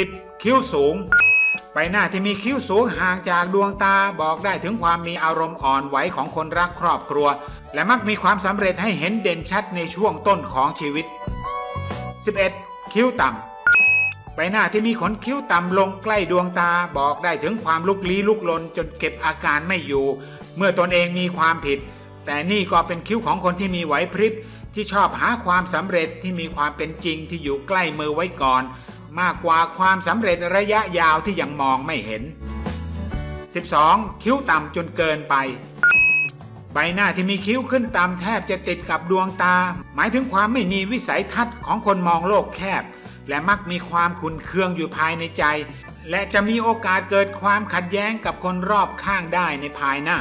10. คิ้วสูง ใบหน้าที่มีคิ้วสูงห่างจากดวงตาบอกได้ถึงความมีอารมณ์อ่อนไหวของคนรักครอบครัว และมักมีความสำเร็จให้เห็นเด่นชัดในช่วงต้นของชีวิต 11. คิ้วต่ำ ใบหน้าที่มีขนคิ้วต่ำลงใกล้ดวงตาบอกได้ถึงความลุกลี้ลุกลนจนเก็บอาการไม่อยู่ เมื่อตนเองมีความผิด แต่นี่ก็เป็นคิ้วของคนที่มีไหวพริบที่ชอบหาความสำเร็จที่มีความเป็นจริงที่อยู่ใกล้มือไว้ก่อน มากกว่าความสำเร็จระยะยาวที่ยังมองไม่เห็น 12. คิ้วต่ำจนเกินไป ใบหน้าที่มีคิ้วขึ้นต่ำแทบจะติดกับดวงตา หมายถึงความไม่มีวิสัยทัศน์ของคนมองโลกแคบ และมักมีความขุนเคืองอยู่ภายในใจ และจะมีโอกาสเกิดความขัดแย้งกับคนรอบข้างได้ในภายหน้า